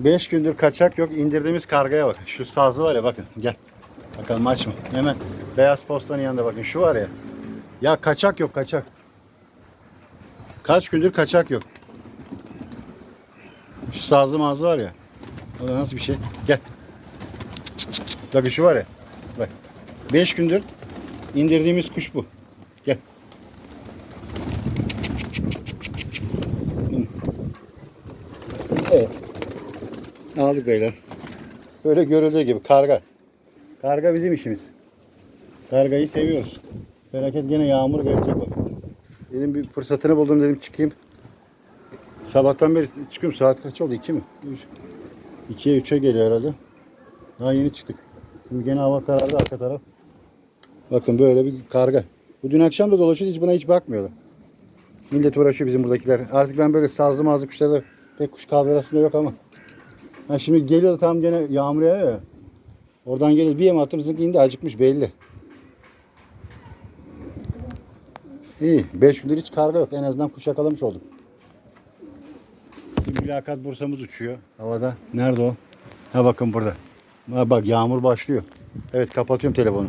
5 gündür kaçak yok. İndirdiğimiz kargaya bak. Şu sazlı var ya bakın. Gel. Bakalım aç mı? Hemen beyaz postanın yanında bakın. Şu var ya. Ya kaçak yok kaçak. Kaç gündür kaçak yok. Şu sazlı mazlı var ya. O da nasıl bir şey? Gel. Bakın şu var ya. Bak. 5 gündür indirdiğimiz kuş bu. Gel. Evet. Aldık beyler. Böyle görüldüğü gibi karga. Karga bizim işimiz. Kargayı seviyoruz. Felaket gene yağmur gelecek bak. Dedim bir fırsatını buldum dedim çıkayım. Sabahtan beri çıkıyorum. Saat kaç oldu? 2 mi? 3. 2'ye 3'e geliyor herhalde. Daha yeni çıktık. Şimdi gene hava karardı arka taraf. Bakın böyle bir karga. Bu dün akşam da dolaşıyordu. Hiç buna hiç bakmıyordu. Millet uğraşıyor bizim buradakiler. Artık ben böyle sazlı mazlı kuşlarda pek kuş kaldırasında yok ama. Ha şimdi geliyor tam gene yağmur ya. Oradan geliyor. Bir yem attım zık indi acıkmış belli. İyi. 5 gündür hiç karga yok. En azından kuş yakalamış olduk. Bir mülakat bursamız uçuyor havada. Nerede o? Ha bakın burada. Ha bak yağmur başlıyor. Evet kapatıyorum telefonu.